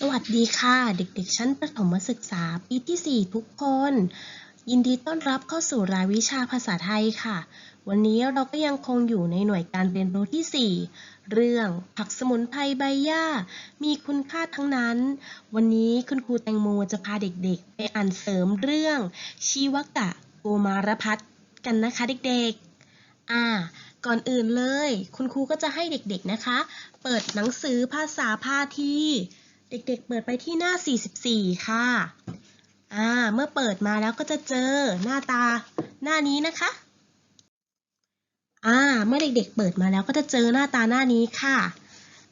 สวัสดีค่ะ เด็กๆ ชั้นประถมศึกษา ปีที่ 4 ทุกคน ยินดีต้อนรับเข้าสู่รายวิชาภาษาไทยค่ะ วันนี้เราก็ยังคงอยู่ในหน่วยการเรียนรู้ที่ 4 เรื่องผักสมุนไพรใบหญ้า มีคุณค่าทั้งนั้น วันนี้คุณครูแตงโมจะพาเด็กๆ ไปอ่านเสริมเรื่อง ชีวกะโกมารพัฒกันนะคะเด็กๆ อ่าก่อนอื่นเลย คุณครูก็จะให้เด็กๆนะคะ เปิดหนังสือภาษาพาที เด็กๆเปิดไปที่หน้า 44 ค่ะ อ่า เมื่อเปิดมาแล้วก็จะเจอหน้าตาหน้านี้นะคะ อ่า เมื่อเด็กๆเปิดมาแล้วก็จะเจอหน้าตาหน้านี้ค่ะ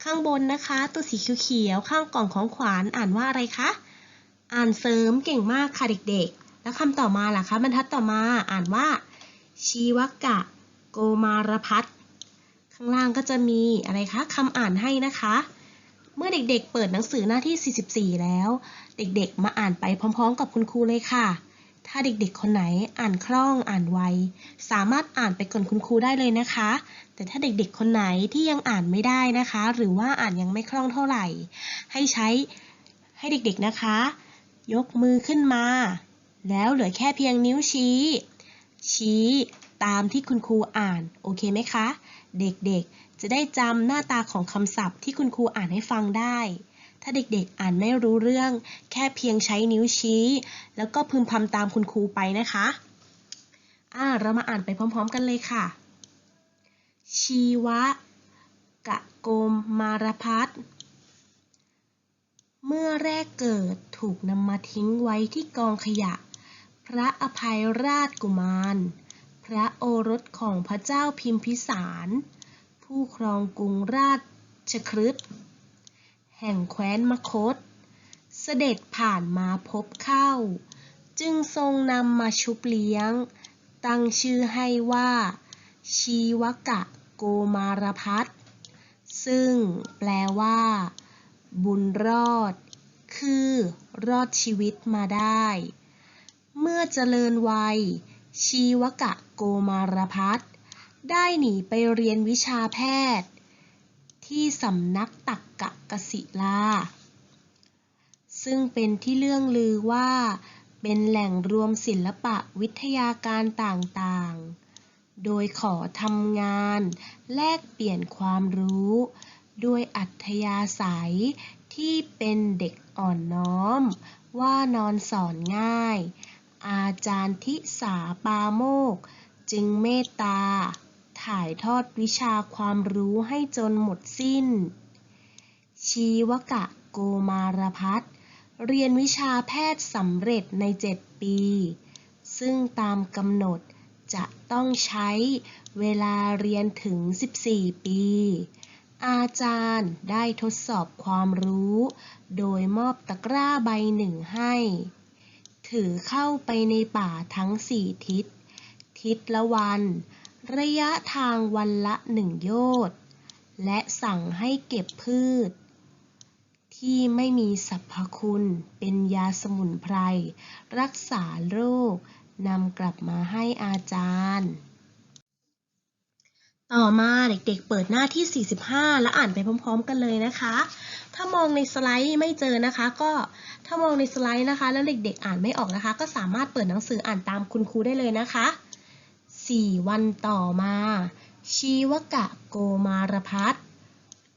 ข้างบนนะคะ ตัวสีเขียวๆ ข้างกล่องของขวานอ่านว่าอะไรคะ อ่านเสริมเก่งมากค่ะเด็กๆ แล้วคำต่อมาล่ะคะ บรรทัดต่อมาอ่านว่า ชีวกะ โกมารพัฒข้างล่างก็จะมีอะไรคะคำอ่านให้นะคะ เมื่อเด็กๆ เปิดหนังสือหน้าที่ 44 แล้ว เด็กๆ มาอ่านไปพร้อมๆ กับคุณครูเลยค่ะ ถ้าเด็กๆ คนไหนอ่านคล่องอ่านไว สามารถอ่านไปก่อนคุณครูได้เลยนะคะ แต่ถ้าเด็กๆ คนไหนที่ยังอ่านไม่ได้นะคะ หรือว่าอ่านยังไม่คล่องเท่าไหร่ ให้ใช้ให้เด็กๆ นะคะ ยกมือขึ้นมา แล้วเหลือแค่เพียงนิ้วชี้ ชี้ตามที่คุณครูอ่าน โอเคไหมคะ เด็กๆ จะได้จำหน้าตาของคำศัพท์ที่คุณครูอ่านให้ฟังได้ ถ้าเด็กๆอ่านไม่รู้เรื่อง แค่เพียงใช้นิ้วชี้ แล้วก็พึมพำตามคุณครูไปนะคะ อ่า เรามาอ่านไปพร้อมๆกันเลยค่ะ ชีวะ กะโกมมารพัฒเมื่อแรกเกิดถูกนำมาทิ้งไว้ที่กองขยะ พระอภัยราชกุมาร พระโอรสของพระเจ้าพิมพิสาร ผู้ครองกรุงราชคฤห์แห่งแคว้นมคต เสด็จผ่านมาพบเข้า จึงทรงนำมาชุบเลี้ยง ตั้งชื่อให้ว่า ชีวกะโกมารพัฒน์ซึ่งแปลว่า บุญรอด คือรอดชีวิตมาได้ เมื่อเจริญวัย ชีวกะโกมารพัฒน์ ได้หนีไปเรียนวิชาแพทย์ ที่สำนักตักกะกศิลา ซึ่งเป็นที่เรื่องลือว่า เป็นแหล่งรวมศิลปะวิทยาการต่างๆ โดยขอทำงานแลกเปลี่ยนความรู้ ด้วยอัธยาศัยที่เป็นเด็กอ่อนน้อม ว่านอนสอนง่าย อาจารย์ทิสาปาโมก จึงเมตตา ถ่ายทอดวิชาความรู้ให้จนหมดสิ้น ชีวกะโกมารพัฒน์เรียนวิชาแพทย์สำเร็จใน 7 ปี ซึ่งตามกำหนดจะต้องใช้เวลาเรียนถึง 14 ปี อาจารย์ได้ทดสอบความรู้ โดยมอบตะกร้าใบหนึ่งให้ ถือเข้าไปในป่าทั้งสี่ทิศ ทิศละวัน ระยะทางวันละหนึ่งโยชน์และสั่งให้เก็บพืช ที่ไม่มีสรรพคุณเป็นยาสมุนไพร รักษาโรคนำกลับมาให้อาจารย์ ต่อมาเด็กๆเปิดหน้าที่ 45 แล้วอ่านไปพร้อม ๆ กันเลยนะคะ ถ้ามองในสไลด์ไม่เจอนะคะ ก็ถ้ามองในสไลด์นะคะ แล้วเด็กๆ อ่านไม่ออกนะคะ ก็สามารถเปิดหนังสืออ่านตามคุณครูได้เลยนะคะ 4วันต่อมา ชีวกะโกมารพัฒ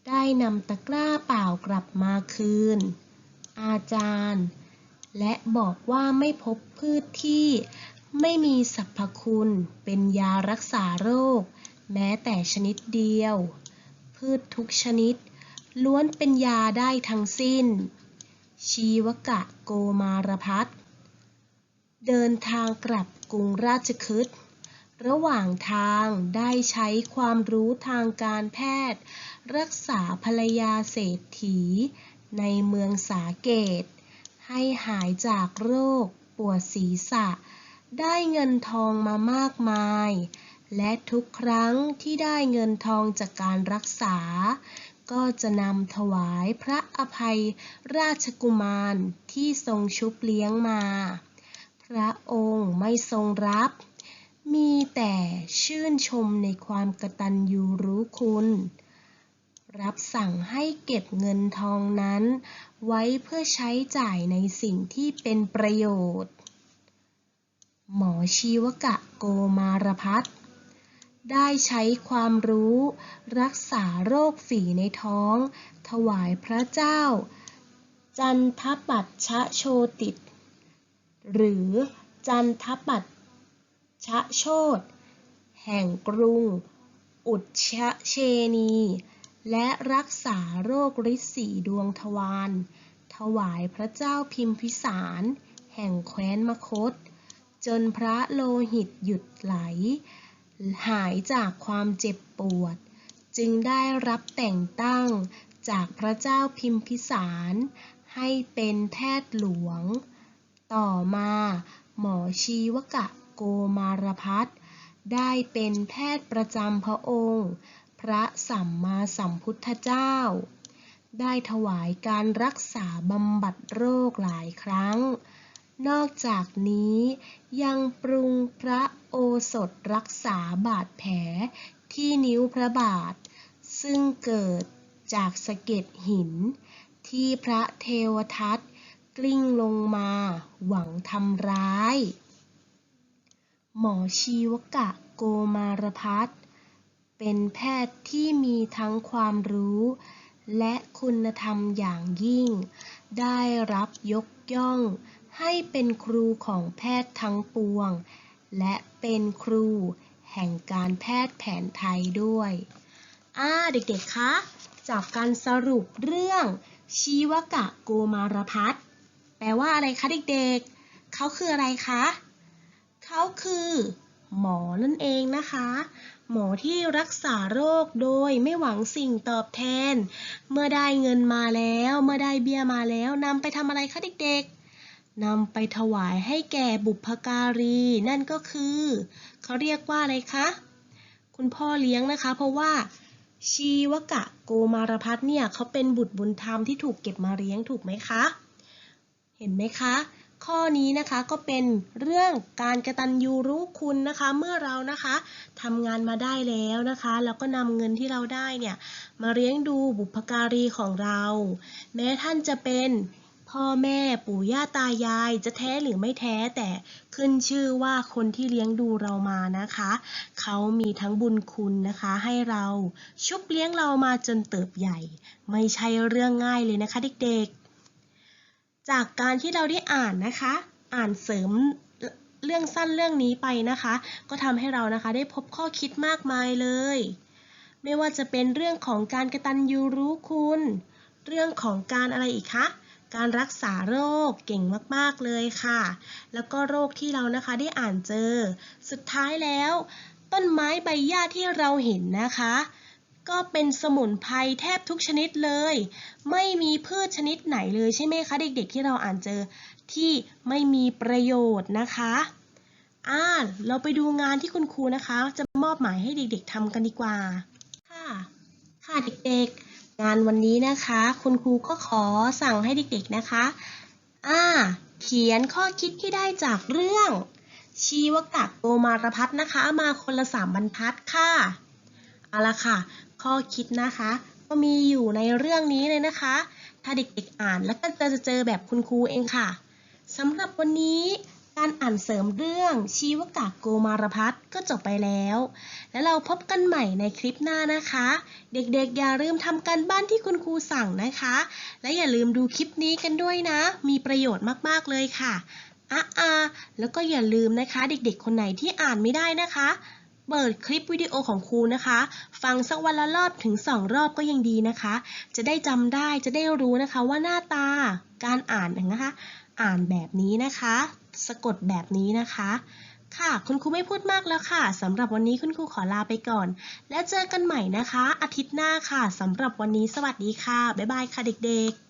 ได้นำตะกร้าเปล่ากลับมาคืน อาจารย์ และบอกว่าไม่พบพืชที่ไม่มีสรรพคุณเป็นยารักษาโรค แม้แต่ชนิดเดียว พืชทุกชนิด ล้วนเป็นยาได้ทั้งสิ้น ชีวกะโกมารพัฒเดินทางกลับกรุงราชคฤห์ ระหว่างทางได้ใช้ความรู้ทางการแพทย์ รักษาภรรยาเศรษฐี ในเมืองสาเกต ให้หายจากโรคปวดศีรษะ ได้เงินทองมามากมาย และทุกครั้งที่ได้เงินทองจากการรักษา ก็จะนำถวายพระอภัยราชกุมารที่ทรงชุบเลี้ยงมา พระองค์ไม่ทรงรับ มีแต่ชื่นชมในความกตัญญูรู้คุณ รับสั่งให้เก็บเงินทองนั้น ไว้เพื่อใช้จ่ายในสิ่งที่เป็นประโยชน์ หมอชีวกะโกมารพัฒน์ได้ใช้ความรู้ รักษาโรคฝีในท้อง ถวายพระเจ้า จันทปัตชะโชติตหรือจันทปัต ชะโชตแห่งกรุง อุชเชนี และรักษาโรคฤทธิ์สีดวงทวาร ถวายพระเจ้าพิมพิสาร แห่งแคว้นมคต จนพระโลหิตหยุดไหล หายจากความเจ็บปวด จึงได้รับแต่งตั้งจากพระเจ้าพิมพิสาร ให้เป็นแพทย์หลวง ต่อมาหมอชีวกะ โกมารพัฒน์ได้เป็นแพทย์ประจำพระองค์ พระสัมมาสัมพุทธเจ้า ได้ถวายการรักษาบำบัดโรคหลายครั้ง นอกจากนี้ยังปรุงพระโอสถรักษาบาดแผลที่นิ้วพระบาท ซึ่งเกิดจากสะเก็ดหิน ที่พระเทวทัตกลิ้งลงมาหวังทำร้าย หมอชีวกะโกมารพัฒน์เป็นแพทย์ที่มีทั้งความรู้ และคุณธรรมอย่างยิ่ง ได้รับยกย่อง ให้เป็นครูของแพทย์ทั้งปวง และเป็นครูแห่งการแพทย์แผนไทยด้วยอ่าเด็กๆ คะ จากการสรุปเรื่อง ชีวกะโกมารพัฒน์แปลว่าอะไรคะเด็กๆ เขาคืออะไรคะ เขาคือ หมอนั่นเองนะคะ หมอที่รักษาโรคโดยไม่หวังสิ่งตอบแทน เมื่อได้เงินมาแล้ว เมื่อได้เบี้ยมาแล้วนำไปทำอะไรคะเด็กๆนำไปถวายให้แก่บุพการี นั่นก็คือ เขาเรียกว่าอะไรคะ คุณพ่อเลี้ยงนะคะ เพราะว่าชีวกะโกมารพัฒเนี่ยเขาเป็นบุตรบุญธรรมที่ถูกเก็บมาเลี้ยงถูกไหมคะ เห็นไหมคะ ข้อนี้นะคะก็เป็นเรื่องการกระตันยูรู้คุณนะคะ เมื่อเรานะคะทำงานมาได้แล้วนะคะ แล้วก็นำเงินที่เราได้เนี่ยมาเลี้ยงดูบุพการีของเรา แม้ท่านจะเป็นพ่อแม่ปู่ย่าตายายจะแท้หรือไม่แท้แต่ขึ้นชื่อว่าคนที่เลี้ยงดูเรามานะคะ เขามีทั้งบุญคุณนะคะ ให้เราชุบเลี้ยงเรามาจนเติบใหญ่ ไม่ใช่เรื่องง่ายเลยนะคะเด็กๆ จากการที่เราได้อ่านนะคะ อ่านเสริมเรื่องสั้นเรื่องนี้ไปนะคะ ก็ทำให้เรานะคะได้พบข้อคิดมากมายเลย ไม่ว่าจะเป็นเรื่องของการกระตันยูรู้คุณ เรื่องของการอะไรอีกคะการรักษาโรคเก่งมาก ๆ เลยค่ะ แล้วก็โรคที่เรานะคะได้อ่านเจอ สุดท้ายแล้ว ต้นไม้ใบหญ้าที่เราเห็นนะคะ ก็เป็นสมุนไพรแทบทุกชนิดเลย ไม่มีพืชชนิดไหนเลยใช่ไหมคะ เด็กๆที่เราอ่านเจอที่ไม่มีประโยชน์นะคะอ่าเราไปดูงานที่คุณครูนะคะ จะมอบหมายให้เด็กๆทำกันดีกว่า ค่ะ ค่ะเด็กๆ งานวันนี้นะคะ คุณครูก็ขอสั่งให้เด็กๆนะคะอ่าเขียนข้อคิดที่ได้จากเรื่อง ชีวกะโกมารพัฒนะคะ มาคนละสามบรรทัดค่ะ เอาละค่ะ ข้อคิดนะคะ ก็มีอยู่ในเรื่องนี้เลยนะคะ ถ้าเด็กๆอ่านแล้วก็จะเจอแบบคุณครูเองค่ะสำหรับวันนี้การอ่านเสริมเรื่องชีวกะโกมารพัฒน์ก็จบไปแล้ว แล้วเราพบกันใหม่ในคลิปหน้านะคะ เด็กๆอย่าลืมทำการบ้านที่คุณครูสั่งนะคะ และอย่าลืมดูคลิปนี้กันด้วยนะ มีประโยชน์มากๆเลยค่ะอะอะแล้วก็อย่าลืมนะคะ เด็กๆคนไหนที่อ่านไม่ได้นะคะ เปิดคลิปวิดีโอของครูนะคะ ฟังสักวันละรอบถึงสองรอบก็ยังดีนะคะ จะได้จำได้จะได้รู้นะคะว่าหน้าตาการอ่านนะคะ อ่านแบบนี้นะคะ สะกดแบบนี้นะคะ ค่ะ คุณครูไม่พูดมากแล้วค่ะสำหรับวันนี้คุณครูขอลาไปก่อน แล้วเจอกันใหม่นะคะ อาทิตย์หน้าค่ะสำหรับวันนี้สวัสดีค่ะ บ๊ายบายค่ะเด็กๆ